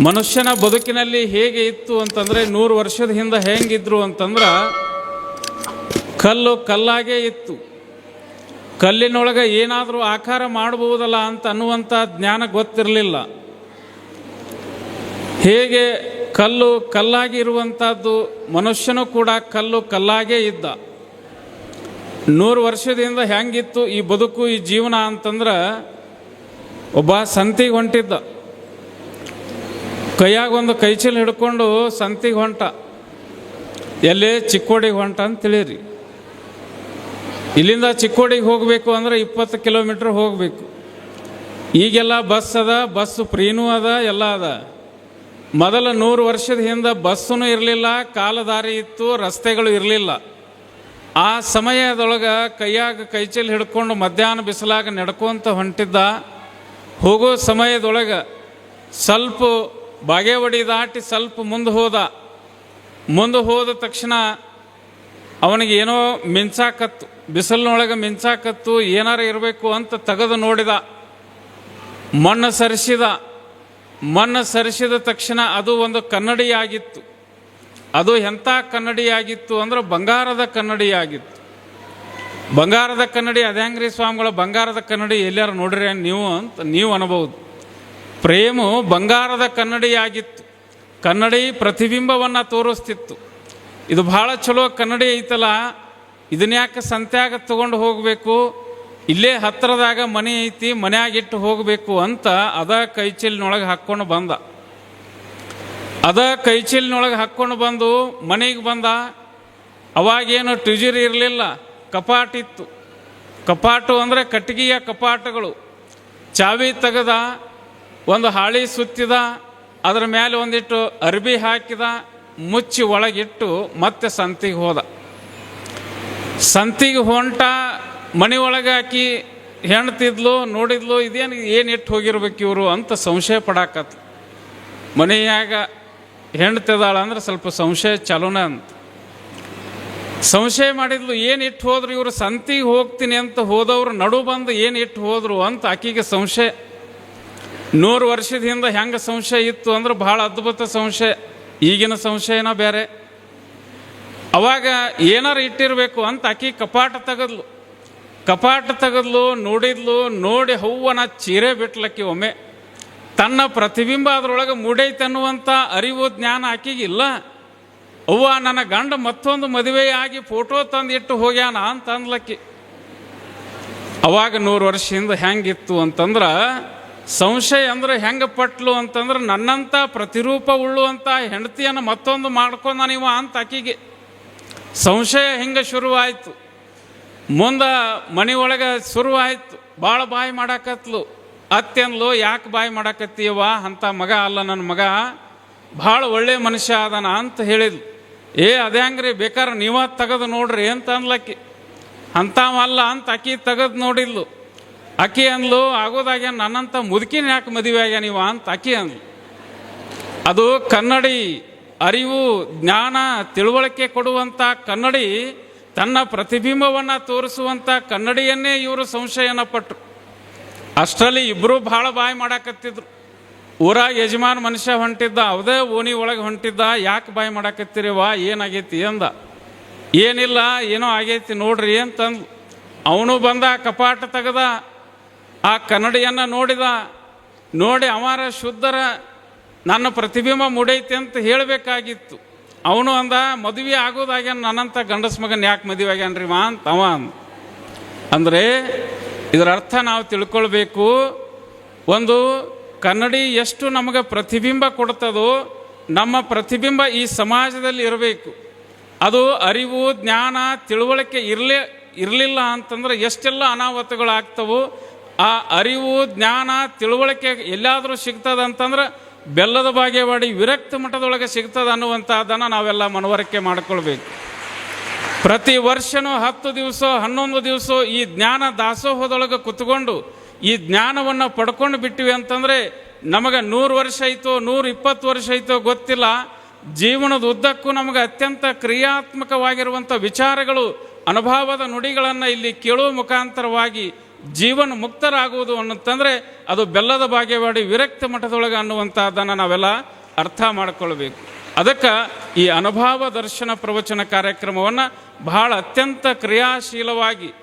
ಮನುಷ್ಯನ ಬದುಕಿನಲ್ಲಿ ಹೇಗೆ ಇತ್ತು ಅಂತಂದರೆ ನೂರು ವರ್ಷದ ಹಿಂದೆ ಹೆಂಗಿದ್ರು ಅಂತಂದ್ರೆ ಕಲ್ಲು ಕಲ್ಲಾಗೇ ಇತ್ತು. ಕಲ್ಲಿನೊಳಗೆ ಏನಾದರೂ ಆಕಾರ ಮಾಡಬಹುದಲ್ಲ ಅಂತ ಅನ್ನುವಂಥ ಜ್ಞಾನ ಗೊತ್ತಿರಲಿಲ್ಲ. ಹೇಗೆ ಕಲ್ಲು ಕಲ್ಲಾಗಿ ಇರುವಂಥದ್ದು ಮನುಷ್ಯನೂ ಕೂಡ ಕಲ್ಲು ಕಲ್ಲಾಗೇ ಇದ್ದ. ನೂರು ವರ್ಷದಿಂದ ಹೆಂಗಿತ್ತು ಈ ಬದುಕು, ಈ ಜೀವನ ಅಂತಂದ್ರೆ ಒಬ್ಬ ಸಂತಿಗೆ ಹೊಂಟಿದ್ದ ಕೈಯಾಗ ಒಂದು ಕೈಚೀಲ ಹಿಡ್ಕೊಂಡು ಸಂತಿಗೆ ಹೊಂಟ. ಎಲ್ಲೇ ಚಿಕ್ಕೋಡಿಗೆ ಹೊಂಟ ಅಂತ ತಿಳಿರಿ. ಇಲ್ಲಿಂದ ಚಿಕ್ಕೋಡಿಗೆ ಹೋಗಬೇಕು ಅಂದ್ರೆ ಇಪ್ಪತ್ತು ಕಿಲೋಮೀಟ್ರ್ ಹೋಗಬೇಕು. ಈಗೆಲ್ಲ ಬಸ್ ಅದ, ಬಸ್ ಫ್ರೀನೂ ಅದ, ಎಲ್ಲ ಅದ. ಮೊದಲ ನೂರು ವರ್ಷದ ಹಿಂದೆ ಬಸ್ಸೂ ಇರಲಿಲ್ಲ, ಕಾಲದಾರಿ ಇತ್ತು, ರಸ್ತೆಗಳು ಇರಲಿಲ್ಲ. ಆ ಸಮಯದೊಳಗೆ ಕೈಯಾಗ ಕೈಚೀಲ ಹಿಡ್ಕೊಂಡು ಮಧ್ಯಾಹ್ನ ಬಿಸಿಲಾಗ ನಡ್ಕೊಂತ ಹೊಂಟಿದ್ದ. ಹೋಗೋ ಸಮಯದೊಳಗೆ ಸ್ವಲ್ಪ ಬಾಗೇವಾಡಿ ದಾಟಿ ಸ್ವಲ್ಪ ಮುಂದೆ ಹೋದ ಮುಂದೆ ಹೋದ ತಕ್ಷಣ ಅವನಿಗೆ ಏನೋ ಮಿಂಚಾಕತ್ತು, ಬಿಸಿಲಿನೊಳಗೆ ಮಿಂಚಾಕತ್ತು, ಏನಾರ ಇರಬೇಕು ಅಂತ ತೆಗೆದು ನೋಡಿದ, ಮಣ್ಣು ಸರಿಸಿದ ಮಣ್ಣು ಸರಿಸಿದ ತಕ್ಷಣ ಅದು ಒಂದು ಕನ್ನಡಿಯಾಗಿತ್ತು. ಅದು ಎಂಥ ಕನ್ನಡಿಯಾಗಿತ್ತು ಅಂದ್ರೆ ಬಂಗಾರದ ಕನ್ನಡಿಯಾಗಿತ್ತು. ಬಂಗಾರದ ಕನ್ನಡಿ, ಅದ್ಯಾಂಗ್ರಿ ಸ್ವಾಮಿಗಳ ಬಂಗಾರದ ಕನ್ನಡಿ ಎಲ್ಲಾರು ನೋಡ್ರಿ ನೀವು ಅಂತ, ನೀವು ಅನ್ಬೋದು. ಪ್ರೇಮು ಬಂಗಾರದ ಕನ್ನಡಿಯಾಗಿತ್ತು. ಕನ್ನಡಿ ಪ್ರತಿಬಿಂಬವನ್ನು ತೋರಿಸ್ತಿತ್ತು. ಇದು ಭಾಳ ಚಲೋ ಕನ್ನಡಿ ಐತಲ್ಲ, ಇದನ್ನ ಯಾಕೆ ಸಂತ್ಯಾಗ ತಗೊಂಡು ಹೋಗಬೇಕು? ಇಲ್ಲೇ ಹತ್ತಿರದಾಗ ಮನೆ ಐತಿ, ಮನೆಯಾಗಿಟ್ಟು ಹೋಗಬೇಕು ಅಂತ ಅದ ಕೈಚೀಲಿನೊಳಗೆ ಹಾಕ್ಕೊಂಡು ಬಂದ. ಅದ ಕೈಚೀಲಿನೊಳಗೆ ಹಾಕ್ಕೊಂಡು ಬಂದು ಮನೆಗೆ ಬಂದ. ಅವಾಗೇನು ಟ್ಯೂಜರ್ ಇರಲಿಲ್ಲ ಕಪಾಟಿತ್ತು ಕಪಾಟು ಅಂದರೆ ಕಟ್ಟಿಗೆಯ ಕಪಾಟಗಳು. ಚಾವಿ ತೆಗೆದ ಒಂದು ಹಾಳಿ ಸುತ್ತಿದ, ಅದರ ಮೇಲೆ ಒಂದಿಟ್ಟು ಅರ್ಬಿ ಹಾಕಿದ, ಮುಚ್ಚಿ ಒಳಗಿಟ್ಟು ಮತ್ತೆ ಸಂತಿಗೆ ಹೋದ. ಸಂತಿಗೆ ಹೊಂಟ, ಮನೆ ಒಳಗೆ ಹಾಕಿ ಹೆಣ್ತಿದ್ಲು, ನೋಡಿದ್ಲು, ಇದೇನು ಏನು ಇಟ್ಟು ಹೋಗಿರ್ಬೇಕು ಇವರು ಅಂತ ಸಂಶಯ ಪಡಾಕತ್ ಮನೆಯಾಗ ಹೆಣ್ತಿದಾಳ ಅಂದ್ರೆ ಸ್ವಲ್ಪ ಸಂಶಯ ಚಲೋನ ಅಂತ. ಸಂಶಯ ಮಾಡಿದ್ಲು, ಏನು ಇಟ್ಟು ಹೋದ್ರು ಇವರು ಸಂತಿಗೆ ಹೋಗ್ತೀನಿ ಅಂತ ಹೋದವ್ರು, ನಡು ಬಂದು ಏನು ಇಟ್ಟು ಹೋದರು ಅಂತ ಆಕಿಗೆ ಸಂಶಯ. ನೂರು ವರ್ಷದ ಹಿಂದೆ ಹೆಂಗೆ ಸಂಶಯ ಇತ್ತು ಅಂದ್ರೆ ಭಾಳ ಅದ್ಭುತ ಸಂಶಯ, ಈಗಿನ ಸಂಶಯನ ಬೇರೆ. ಅವಾಗ ಏನಾರು ಇಟ್ಟಿರಬೇಕು ಅಂತ ಆಕಿ ಕಪಾಟ ತೆಗೆದ್ಲು. ಕಪಾಟ ತೆಗೆದ್ಲು, ನೋಡಿದ್ಲು, ನೋಡಿ ಹೂವನ ಚೀರೆ ಬಿಟ್ಲಕ್ಕಿ ಒಮ್ಮೆ. ತನ್ನ ಪ್ರತಿಬಿಂಬ ಅದರೊಳಗೆ ಮೂಡೈತೆ ಅನ್ನುವಂಥ ಅರಿವು ಜ್ಞಾನ ಆಕಿಗಿಲ್ಲ ಅವ್ವ, ನನ್ನ ಗಂಡ ಮತ್ತೊಂದು ಮದುವೆಯಾಗಿ ಫೋಟೋ ತಂದು ಇಟ್ಟು ಹೋಗ್ಯಾನ ಅಂತ ಅಂದ್ಲಕ್ಕಿ. ಅವಾಗ ನೂರು ವರ್ಷದಿಂದ ಹೆಂಗಿತ್ತು ಅಂತಂದ್ರೆ ಸಂಶಯ ಅಂದ್ರೆ ಹೆಂಗೆ ಪಟ್ಲು ಅಂತಂದ್ರೆ ನನ್ನಂಥ ಪ್ರತಿರೂಪ ಉಳ್ಳುವಂಥ ಹೆಂಡತಿಯನ್ನು ಮತ್ತೊಂದು ಮಾಡ್ಕೊಂಡ ನೀವು ಅಂತ ಆಕಿಗೆ. ಸಂಶಯ ಹಿಂಗೆ ಶುರುವಾಯಿತು. ಮುಂದೆ ಮನೆ ಒಳಗೆ ಶುರುವಾಯಿತು. ಭಾಳ ಬಾಯಿ ಮಾಡಾಕತ್ಲು. ಅತ್ತೆನ್ಲು ಯಾಕೆ ಬಾಯಿ ಮಾಡಾಕತ್ತೀವ ಅಂಥ ಮಗ ಅಲ್ಲ ನನ್ನ ಮಗ. ಭಾಳ ಒಳ್ಳೆ ಮನುಷ್ಯ ಅದಾನ ಅಂತ ಹೇಳಿದ್ಲು. ಏ, ಅದೇ ಹಂಗ್ರಿ ಬೇಕಾದ್ರೆ ನೀವ ತೆಗೆದು ನೋಡ್ರಿ ಅಂತ ಅನ್ಲಕ್ಕಿ ಅಂಥವಲ್ಲ ಅಂತ ಅಕ್ಕಿ ತೆಗೆದು ನೋಡಿದ್ಲು. ಅಕ್ಕಿ ಅಂದ್ಲು, ಆಗೋದಾಗೆ ನನ್ನಂಥ ಮುದುಕಿನ ಯಾಕೆ ಮದುವೆ ಆಗ್ಯ ನೀವ ಅಂತ ಅಕ್ಕಿ ಅಂದ್ಲು. ಅದು ಕನ್ನಡಿ ಅರಿವು, ಜ್ಞಾನ, ತಿಳುವಳಿಕೆ ಕೊಡುವಂಥ ಕನ್ನಡಿ, ತನ್ನ ಪ್ರತಿಬಿಂಬವನ್ನು ತೋರಿಸುವಂಥ ಕನ್ನಡಿಯನ್ನೇ ಇವರು ಸಂಶಯನ ಪಟ್ಟರು ಅಷ್ಟರಲ್ಲಿ ಇಬ್ಬರು ಭಾಳ ಬಾಯಿ ಮಾಡಾಕತ್ತಿದ್ರು. ಊರಾಗ ಯಜಮಾನ್ ಮನುಷ್ಯ ಹೊಂಟಿದ್ದ, ಅವದೇ ಓಣಿ ಒಳಗೆ ಹೊಂಟಿದ್ದ, ಯಾಕೆ ಬಾಯಿ ಮಾಡಾಕತ್ತೀರಿವ ಏನಾಗೈತಿ ಅಂದ. ಏನಿಲ್ಲ, ಏನೋ ಆಗೈತಿ ನೋಡ್ರಿ ಅಂತಂದು ಅವನು ಬಂದ, ಕಪಾಟ ತೆಗೆದ ಆ ಕನ್ನಡಿಯನ್ನು ನೋಡಿದ, ನೋಡಿ ಅವರ ಶುದ್ಧರ ನನ್ನ ಪ್ರತಿಬಿಂಬ ಮೂಡೈತೆ ಅಂತ ಹೇಳಬೇಕಾಗಿತ್ತು. ಅವನು ಅಂದ, ಮದುವೆ ಆಗೋದಾಗ ನನ್ನಂಥ ಗಂಡಸ ಮಗನ ಯಾಕೆ ಮದುವೆ ಆಗ್ಯಾನ್ರಿ ಮಾ ಅಂತ, ಅವ ಅಂದ. ಅಂದರೆ ಇದರ ಅರ್ಥ ನಾವು ತಿಳ್ಕೊಳ್ಬೇಕು, ಒಂದು ಕನ್ನಡಿ ಎಷ್ಟು ನಮಗೆ ಪ್ರತಿಬಿಂಬ ಕೊಡ್ತದೋ, ನಮ್ಮ ಪ್ರತಿಬಿಂಬ ಈ ಸಮಾಜದಲ್ಲಿ ಇರಬೇಕು. ಅದು ಅರಿವು, ಜ್ಞಾನ, ತಿಳುವಳಿಕೆ ಇರಲೇ, ಇರಲಿಲ್ಲ ಅಂತಂದ್ರೆ ಎಷ್ಟೆಲ್ಲ ಅನಾಹುತಗಳಾಗ್ತವೋ ಆ ಅರಿವು, ಜ್ಞಾನ, ತಿಳುವಳಿಕೆ ಎಲ್ಲಾದರೂ ಸಿಗ್ತದಂತಂದ್ರೆ ಬೆಲ್ಲದ ಬಾಗೇವಾಡಿ ವಿರಕ್ತ ಮಠದೊಳಗೆ ಸಿಗ್ತದೆ ಅನ್ನುವಂಥದ್ದನ್ನು ನಾವೆಲ್ಲ ಮನವರಿಕೆ ಮಾಡಿಕೊಳ್ಬೇಕು. ಪ್ರತಿ ವರ್ಷನೂ ಹತ್ತು ದಿವಸ, ಹನ್ನೊಂದು ದಿವಸ ಈ ಜ್ಞಾನ ದಾಸೋಹದೊಳಗೆ ಕುತ್ಕೊಂಡು ಈ ಜ್ಞಾನವನ್ನು ಪಡ್ಕೊಂಡು ಬಿಟ್ಟಿವಿ ಅಂತಂದರೆ ನಮಗೆ ನೂರು ವರ್ಷ ಆಯಿತೋ, ನೂರು ಇಪ್ಪತ್ತು ವರ್ಷ ಆಯಿತೋ ಗೊತ್ತಿಲ್ಲ. ಜೀವನದ ಉದ್ದಕ್ಕೂ ನಮಗೆ ಅತ್ಯಂತ ಕ್ರಿಯಾತ್ಮಕವಾಗಿರುವಂಥ ವಿಚಾರಗಳು, ಅನುಭವದ ನುಡಿಗಳನ್ನು ಇಲ್ಲಿ ಕೇಳುವ ಮುಖಾಂತರವಾಗಿ ಜೀವನ ಮುಕ್ತರಾಗುವುದು ಅನ್ನಂತಂದರೆ ಅದು ಬೆಲ್ಲದ ಭಾಗ್ಯವಾಡಿ ವಿರಕ್ತ ಮಠದೊಳಗೆ ಅನ್ನುವಂಥದ್ದನ್ನು ನಾವೆಲ್ಲ ಅರ್ಥ ಮಾಡಿಕೊಳ್ಬೇಕು. ಅದಕ್ಕೆ ಈ ಅನುಭವ ದರ್ಶನ ಪ್ರವಚನ ಕಾರ್ಯಕ್ರಮವನ್ನು ಬಹಳ ಅತ್ಯಂತ ಕ್ರಿಯಾಶೀಲವಾಗಿ,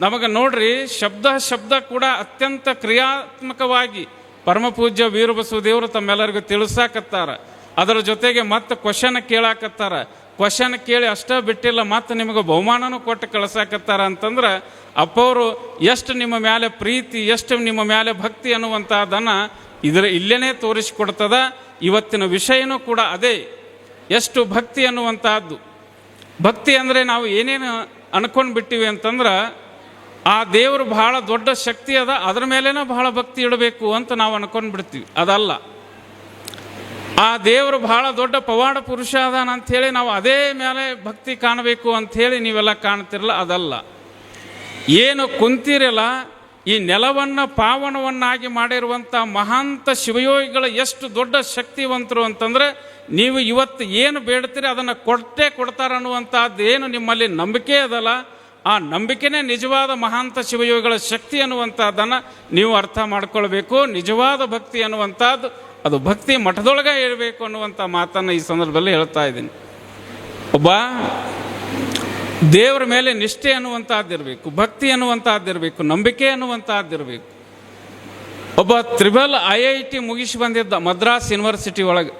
ನಮಗೆ ನೋಡ್ರಿ ಶಬ್ದ ಶಬ್ದ ಕೂಡ ಅತ್ಯಂತ ಕ್ರಿಯಾತ್ಮಕವಾಗಿ ಪರಮಪೂಜ್ಯ ವೀರಬಸವ ದೇವರು ತಮ್ಮೆಲ್ಲರಿಗೂ ತಿಳಿಸಾಕತ್ತಾರ. ಅದರ ಜೊತೆಗೆ ಮತ್ತೆ ಕ್ವಶನ್ ಕೇಳಾಕತ್ತಾರ. ಕ್ವಶನ್ ಕೇಳಿ ಅಷ್ಟೇ ಬಿಟ್ಟಿಲ್ಲ, ಮತ್ತೆ ನಿಮಗೆ ಬಹುಮಾನನೂ ಕೊಟ್ಟು ಕಳ್ಸಾಕತ್ತಾರ ಅಂತಂದ್ರೆ, ಅಪ್ಪವರು ಎಷ್ಟು ನಿಮ್ಮ ಮೇಲೆ ಪ್ರೀತಿ, ಎಷ್ಟು ನಿಮ್ಮ ಮೇಲೆ ಭಕ್ತಿ ಅನ್ನುವಂಥದ್ದನ್ನು ಇದರ ಇಲ್ಲೇನೇ ತೋರಿಸಿಕೊಡ್ತದ. ಇವತ್ತಿನ ವಿಷಯನೂ ಕೂಡ ಅದೇ. ಎಷ್ಟು ಭಕ್ತಿ ಅನ್ನುವಂಥದ್ದು ಭಕ್ತಿ ಅಂದರೆ ನಾವು ಏನೇನು ಅನ್ಕೊಂಡು ಬಿಟ್ಟಿವಿ ಅಂತಂದ್ರೆ, ಆ ದೇವರು ಬಹಳ ದೊಡ್ಡ ಶಕ್ತಿ ಅದ, ಅದ್ರ ಮೇಲೇನೆ ಬಹಳ ಭಕ್ತಿ ಇಡಬೇಕು ಅಂತ ನಾವು ಅನ್ಕೊಂಡು ಬಿಡ್ತೀವಿ. ಅದಲ್ಲ. ಆ ದೇವರು ಬಹಳ ದೊಡ್ಡ ಪವಾಡ ಪುರುಷ ಅದಾನ ಅಂಥೇಳಿ ನಾವು ಅದೇ ಮೇಲೆ ಭಕ್ತಿ ಕಾಣಬೇಕು ಅಂಥೇಳಿ ನೀವೆಲ್ಲ ಕಾಣ್ತಿರಲ್ಲ, ಅದಲ್ಲ. ಏನು ಕುಂತಿರಲ್ಲ, ಈ ನೆಲವನ್ನು ಪಾವನವನ್ನಾಗಿ ಮಾಡಿರುವಂಥ ಮಹಾಂತ ಶಿವಯೋಗಿಗಳ ಎಷ್ಟು ದೊಡ್ಡ ಶಕ್ತಿವಂತರು ಅಂತಂದ್ರೆ ನೀವು ಇವತ್ತು ಏನು ಬೇಡ್ತೀರಿ ಅದನ್ನು ಕೊಟ್ಟೇ ಕೊಡ್ತಾರ ಅನ್ನುವಂಥದ್ದು ಏನು ನಿಮ್ಮಲ್ಲಿ ನಂಬಿಕೆ ಅದಲ್ಲ. ಆ ನಂಬಿಕೆನೇ ನಿಜವಾದ ಮಹಾಂತ ಶಿವಯೋಗಿಗಳ ಶಕ್ತಿ ಅನ್ನುವಂಥದ್ದನ್ನು ನೀವು ಅರ್ಥ ಮಾಡ್ಕೊಳ್ಬೇಕು. ನಿಜವಾದ ಭಕ್ತಿ ಅನ್ನುವಂಥದ್ದು ಅದು ಭಕ್ತಿ ಮಠದೊಳಗೆ ಇರಬೇಕು ಅನ್ನುವಂಥ ಮಾತನ್ನು ಈ ಸಂದರ್ಭದಲ್ಲಿ ಹೇಳ್ತಾ ಇದ್ದೀನಿ. ಒಬ್ಬ ದೇವರ ಮೇಲೆ ನಿಷ್ಠೆ ಅನ್ನುವಂಥದ್ದಿರಬೇಕು ಭಕ್ತಿ ಅನ್ನುವಂಥದ್ದಿರಬೇಕು ನಂಬಿಕೆ ಅನ್ನುವಂಥದ್ದಿರಬೇಕು ಒಬ್ಬ ತ್ರಿಬಲ್ ಐ ಐ ಟಿ ಮುಗಿಸಿ ಬಂದಿದ್ದ ಮದ್ರಾಸ್ ಯೂನಿವರ್ಸಿಟಿ ಒಳಗೆ,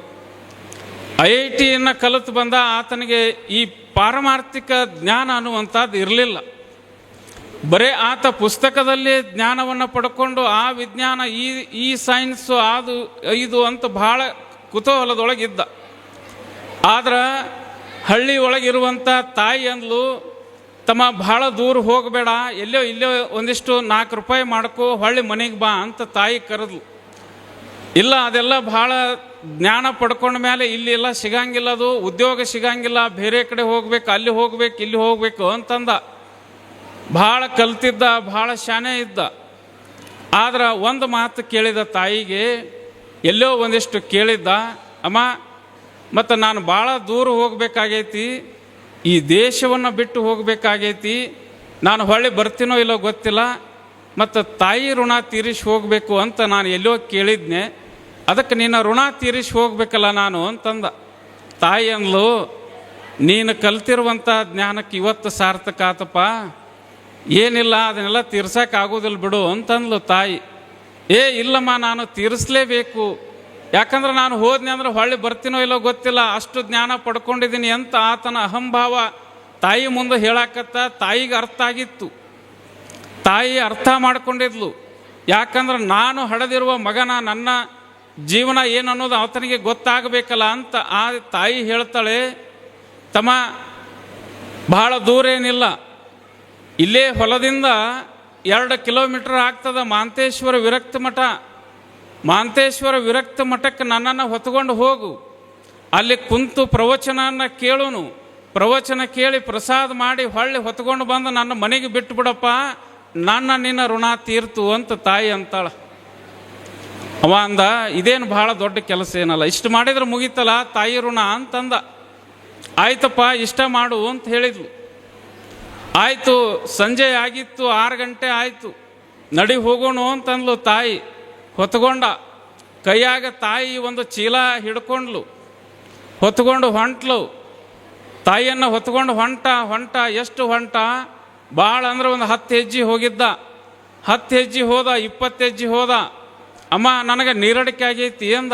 ಐ ಐ ಟಿಯನ್ನು ಕಲಿತು ಬಂದ ಆತನಿಗೆ ಈ ಪಾರಮಾರ್ಥಿಕ ಜ್ಞಾನ ಅನ್ನುವಂಥದ್ದು ಇರಲಿಲ್ಲ ಬರೇ ಆತ ಪುಸ್ತಕದಲ್ಲಿ ಜ್ಞಾನವನ್ನು ಪಡ್ಕೊಂಡು ಆ ವಿಜ್ಞಾನ ಈ ಈ ಸೈನ್ಸು ಅದು ಇದು ಅಂತ ಭಾಳ ಕುತೂಹಲದೊಳಗಿದ್ದ. ಆದ್ರೆ ಹಳ್ಳಿ ಒಳಗಿರುವಂಥ ತಾಯಿ ಅಂದ್ಲು, ತಮ್ಮ ಭಾಳ ದೂರ ಹೋಗಬೇಡ, ಎಲ್ಲೋ ಇಲ್ಲೋ ಒಂದಿಷ್ಟು ನಾಲ್ಕು ರೂಪಾಯಿ ಮಾಡ್ಕೊ, ಹೊಳ್ಳಿ ಮನೆಗೆ ಬಾ ಅಂತ ತಾಯಿ ಕರೆದ್ಲು. ಇಲ್ಲ, ಅದೆಲ್ಲ ಭಾಳ ಜ್ಞಾನ ಪಡ್ಕೊಂಡ ಮೇಲೆ ಇಲ್ಲಿ ಎಲ್ಲ ಸಿಗಂಗಿಲ್ಲ ಅದು, ಉದ್ಯೋಗ ಸಿಗಂಗಿಲ್ಲ, ಬೇರೆ ಕಡೆ ಹೋಗ್ಬೇಕು, ಅಲ್ಲಿ ಹೋಗ್ಬೇಕು, ಇಲ್ಲಿ ಹೋಗ್ಬೇಕು ಅಂತಂದ. ಭಾಳ ಕಲ್ತಿದ್ದ, ಭಾಳ ಶಾನೆ ಇದ್ದ. ಆದ್ರೆ ಒಂದು ಮಾತು ಕೇಳಿದ ತಾಯಿಗೆ ಎಲ್ಲೋ ಒಂದಿಷ್ಟು ಕೇಳಿದ್ದ, ಅಮ್ಮ, ಮತ್ತು ನಾನು ಭಾಳ ದೂರ ಹೋಗಬೇಕಾಗೈತಿ, ಈ ದೇಶವನ್ನು ಬಿಟ್ಟು ಹೋಗಬೇಕಾಗೈತಿ, ನಾನು ಹೊಳ್ಳಿ ಬರ್ತೀನೋ ಇಲ್ಲೋ ಗೊತ್ತಿಲ್ಲ, ಮತ್ತು ತಾಯಿ ಋಣ ತೀರಿಸಿ ಹೋಗಬೇಕು ಅಂತ ನಾನು ಎಲ್ಲೋ ಕೇಳಿದ್ನೆ, ಅದಕ್ಕೆ ನಿನ್ನ ಋಣ ತೀರಿಸಿ ಹೋಗಬೇಕಲ್ಲ ನಾನು ಅಂತಂದ. ತಾಯಿ ಅಂದ್ಲು, ನೀನು ಕಲ್ತಿರುವಂಥ ಜ್ಞಾನಕ್ಕೆ ಇವತ್ತು ಸಾರ್ಥಕ ಆತಪ್ಪ. ಏನಿಲ್ಲ, ಅದನ್ನೆಲ್ಲ ತೀರ್ಸೋಕ್ಕಾಗೋದಿಲ್ಲ ಬಿಡು ಅಂತಂದ್ಲು ತಾಯಿ. ಏ, ಇಲ್ಲಮ್ಮ, ನಾನು ತೀರಿಸಲೇಬೇಕು. ಯಾಕಂದ್ರೆ ನಾನು ಹೋದ್ನಿ ಅಂದ್ರೆ ಹೊಳ್ಳಿ ಬರ್ತೀನೋ ಇಲ್ಲೋ ಗೊತ್ತಿಲ್ಲ, ಅಷ್ಟು ಜ್ಞಾನ ಪಡ್ಕೊಂಡಿದ್ದೀನಿ ಅಂತ ಆತನ ಅಹಂಭಾವ ತಾಯಿ ಮುಂದೆ ಹೇಳಾಕತ್ತ ತಾಯಿಗೆ ಅರ್ಥ ಆಗಿತ್ತು. ತಾಯಿ ಅರ್ಥ ಮಾಡ್ಕೊಂಡಿದ್ಲು. ಯಾಕಂದ್ರೆ ನಾನು ಹಡೆದಿರುವ ಮಗನ ನನ್ನ ಜೀವನ ಏನು ಅನ್ನೋದು ಆತನಿಗೆ ಗೊತ್ತಾಗಬೇಕಲ್ಲ ಅಂತ ಆ ತಾಯಿ ಹೇಳ್ತಾಳೆ, ತಮ್ಮ, ಬಹಳ ದೂರ ಏನಿಲ್ಲ. ಇಲ್ಲೇ ಹೊಲದಿಂದ ಎರಡು ಕಿಲೋಮೀಟರ್ ಆಗ್ತದ ಮಾಂತೇಶ್ವರ ವಿರಕ್ತ ಮಠ. ಮಾಂತೇಶ್ವರ ವಿರಕ್ತ ಮಠಕ್ಕೆ ನನ್ನನ್ನು ಹೊತ್ಕೊಂಡು ಹೋಗು. ಅಲ್ಲಿ ಕುಂತು ಪ್ರವಚನನ ಕೇಳುನು. ಪ್ರವಚನ ಕೇಳಿ ಪ್ರಸಾದ ಮಾಡಿ ಹೊಳ್ಳಿ ಹೊತ್ಕೊಂಡು ಬಂದು ನನ್ನ ಮನೆಗೆ ಬಿಟ್ಟು ಬಿಡಪ್ಪ. ನನ್ನ ನಿನ್ನ ಋಣ ತೀರ್ತು ಅಂತ ತಾಯಿ ಅಂತಾಳ. ಅವ ಅಂದ, ಇದೇನು ಭಾಳ ದೊಡ್ಡ ಕೆಲಸ ಏನಲ್ಲ. ಇಷ್ಟು ಮಾಡಿದ್ರೆ ಮುಗೀತಲ್ಲ ತಾಯಿ ಋಣ ಅಂತಂದ. ಆಯ್ತಪ್ಪ, ಇಷ್ಟ ಮಾಡು ಅಂತ ಹೇಳಿದ್ಲು. ಆಯಿತು, ಸಂಜೆ ಆಗಿತ್ತು, ಆರು ಗಂಟೆ ಆಯಿತು. ನಡಿ ಹೋಗೋಣ ಅಂತಂದ್ಲು ತಾಯಿ. ಹೊತ್ಕೊಂಡ. ಕೈಯಾಗ ತಾಯಿ ಒಂದು ಚೀಲ ಹಿಡ್ಕೊಂಡ್ಲು. ಹೊತ್ಕೊಂಡು ಹೊಂಟ್ಲು. ತಾಯಿಯನ್ನು ಹೊತ್ಕೊಂಡು ಹೊಂಟ ಹೊಂಟ, ಎಷ್ಟು ಹೊಂಟ? ಭಾಳ ಅಂದ್ರೆ ಒಂದು ಹತ್ತು ಹೆಜ್ಜೆ ಹೋಗಿದ್ದ. ಹತ್ತು ಹೆಜ್ಜೆ ಹೋದ, ಇಪ್ಪತ್ತು ಹೆಜ್ಜೆ ಹೋದ. ಅಮ್ಮ, ನನಗೆ ನೀರಡಿಕೆ ಆಗೈತಿ ಎಂದ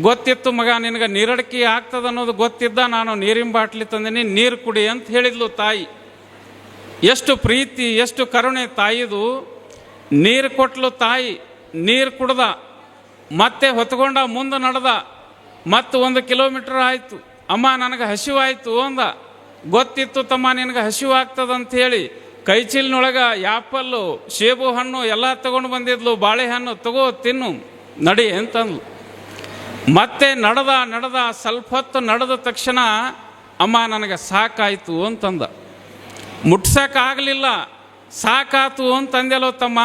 ಗೊತ್ತಿತ್ತು ಮಗ, ನಿನಗೆ ನೀರಡಿಕೆ ಆಗ್ತದೆ ಅನ್ನೋದು ಗೊತ್ತಿದ್ದ. ನಾನು ನೀರಿನ ಬಾಟ್ಲಿ ತಂದೀನಿ, ನೀರು ಕುಡಿ ಅಂತ ಹೇಳಿದ್ಲು ತಾಯಿ. ಎಷ್ಟು ಪ್ರೀತಿ, ಎಷ್ಟು ಕರುಣೆ ತಾಯಿದು. ನೀರು ಕೊಟ್ಲು ತಾಯಿ, ನೀರು ಕುಡ್ದ, ಮತ್ತೆ ಹೊತ್ಕೊಂಡ ಮುಂದೆ ನಡೆದ, ಮತ್ತು ಒಂದು ಕಿಲೋಮೀಟರ್ ಆಯಿತು. ಅಮ್ಮ, ನನಗೆ ಹಸಿವಾಯಿತು ಅಂದ. ಗೊತ್ತಿತ್ತು ತಮ್ಮ, ನಿನಗೆ ಹಸಿವು ಹೇಳಿ. ಕೈಚೀಲ್ನೊಳಗೆ ಯಾಪಲ್ಲು, ಸೇಬು ಹಣ್ಣು ಎಲ್ಲ ತಗೊಂಡು ಬಂದಿದ್ಲು, ಬಾಳೆಹಣ್ಣು ತಗೋ ತಿನ್ನು, ನಡಿ ಅಂತಂದ್ಲು. ಮತ್ತೆ ನಡೆದ ನಡೆದ, ಸ್ವಲ್ಪ ಹೊತ್ತು ನಡೆದ ತಕ್ಷಣ, ಅಮ್ಮ, ನನಗೆ ಸಾಕಾಯಿತು ಅಂತಂದ. ಮುಟ್ಸಕ್ಕಾಗಲಿಲ್ಲ. ಸಾಕಾತು ಅಂತಂದೆಲೋ ತಮ್ಮ,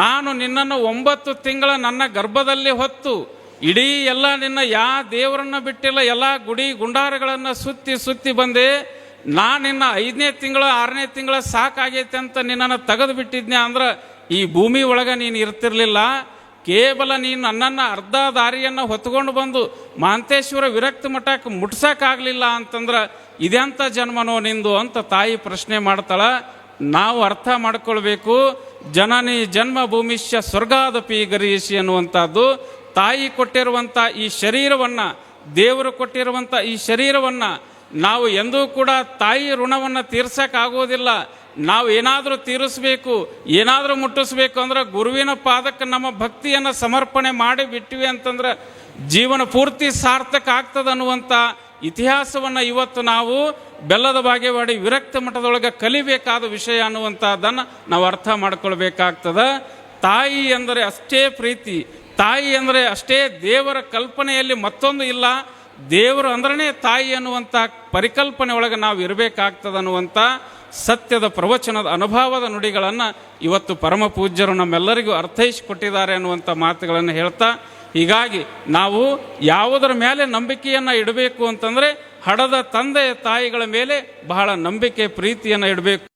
ನಾನು ನಿನ್ನನ್ನು ಒಂಬತ್ತು ತಿಂಗಳ ನನ್ನ ಗರ್ಭದಲ್ಲಿ ಹೊತ್ತು, ಇಡೀ ಎಲ್ಲ ನಿನ್ನ ಯಾ ದೇವರನ್ನು ಬಿಟ್ಟಿಲ್ಲ, ಎಲ್ಲ ಗುಡಿ ಗುಂಡಾರಗಳನ್ನು ಸುತ್ತಿ ಸುತ್ತಿ ಬಂದೆ ನಾನಿನ್ನ ಐದನೇ ತಿಂಗಳ, ಆರನೇ ತಿಂಗಳ ಸಾಕಾಗೈತೆ ಅಂತ ನಿನ್ನನ್ನು ತೆಗೆದು ಬಿಟ್ಟಿದ್ನೆ ಅಂದ್ರೆ ಈ ಭೂಮಿ ಒಳಗೆ ನೀನು ಇರ್ತಿರ್ಲಿಲ್ಲ. ಕೇವಲ ನೀನು ನನ್ನನ್ನು ಅರ್ಧ ದಾರಿಯನ್ನು ಹೊತ್ಕೊಂಡು ಬಂದು ಮಾಂತೇಶ್ವರ ವಿರಕ್ತ ಮಠಕ್ಕೆ ಮುಟ್ಸೋಕ್ಕಾಗಲಿಲ್ಲ ಅಂತಂದ್ರೆ ಇದೆಂಥ ಜನ್ಮನೋ ನಿಂದು ಅಂತ ತಾಯಿ ಪ್ರಶ್ನೆ ಮಾಡ್ತಾಳೆ. ನಾವು ಅರ್ಥ ಮಾಡ್ಕೊಳ್ಬೇಕು. ಜನನಿ ಜನ್ಮ ಭೂಮಿಷ್ಯ ಸ್ವರ್ಗಾದಪಿ ಗರೀಶಿ ಅನ್ನುವಂಥದ್ದು ತಾಯಿ ಕೊಟ್ಟಿರುವಂಥ ಈ ಶರೀರವನ್ನು, ದೇವರು ಕೊಟ್ಟಿರುವಂಥ ಈ ಶರೀರವನ್ನು ನಾವು ಎಂದೂ ಕೂಡ ತಾಯಿ ಋಣವನ್ನು ತೀರ್ಸಕ್ಕಾಗೋದಿಲ್ಲ. ನಾವು ಏನಾದರೂ ತೀರಿಸಬೇಕು, ಏನಾದರೂ ಮುಟ್ಟಿಸ್ಬೇಕು ಅಂದ್ರೆ ಗುರುವಿನ ಪಾದಕ್ಕೆ ನಮ್ಮ ಭಕ್ತಿಯನ್ನು ಸಮರ್ಪಣೆ ಮಾಡಿ ಬಿಟ್ಟಿವಿ ಅಂತಂದ್ರೆ ಜೀವನ ಪೂರ್ತಿ ಸಾರ್ಥಕ ಆಗ್ತದೆ ಅನ್ನುವಂಥ ಇತಿಹಾಸವನ್ನು ಇವತ್ತು ನಾವು ಬೆಲ್ಲದ ಬಾಗೇವಾಡಿ ವಿರಕ್ತ ಮಠದೊಳಗೆ ಕಲಿಬೇಕಾದ ವಿಷಯ ಅನ್ನುವಂಥದ್ದನ್ನು ನಾವು ಅರ್ಥ ಮಾಡ್ಕೊಳ್ಬೇಕಾಗ್ತದೆ. ತಾಯಿ ಅಂದರೆ ಅಷ್ಟೇ ಪ್ರೀತಿ, ತಾಯಿ ಅಂದರೆ ಅಷ್ಟೇ ದೇವರ ಕಲ್ಪನೆಯಲ್ಲಿ ಮತ್ತೊಂದು ಇಲ್ಲ. ದೇವರು ಅಂದ್ರೇ ತಾಯಿ ಅನ್ನುವಂಥ ಪರಿಕಲ್ಪನೆ ಒಳಗೆ ನಾವು ಇರಬೇಕಾಗ್ತದೆ ಅನ್ನುವಂಥ ಸತ್ಯದ ಪ್ರವಚನದ ಅನುಭವದ ನುಡಿಗಳನ್ನು ಇವತ್ತು ಪರಮ ಪೂಜ್ಯರು ನಮ್ಮೆಲ್ಲರಿಗೂ ಅರ್ಥೈಸಿಕೊಟ್ಟಿದ್ದಾರೆ ಅನ್ನುವಂಥ ಮಾತುಗಳನ್ನು ಹೇಳ್ತಾ, ಹೀಗಾಗಿ ನಾವು ಯಾವುದರ ಮೇಲೆ ನಂಬಿಕೆಯನ್ನು ಇಡಬೇಕು ಅಂತಂದರೆ ಹಡದ ತಂದೆ ತಾಯಿಗಳ ಮೇಲೆ ಬಹಳ ನಂಬಿಕೆ, ಪ್ರೀತಿಯನ್ನು ಇಡಬೇಕು.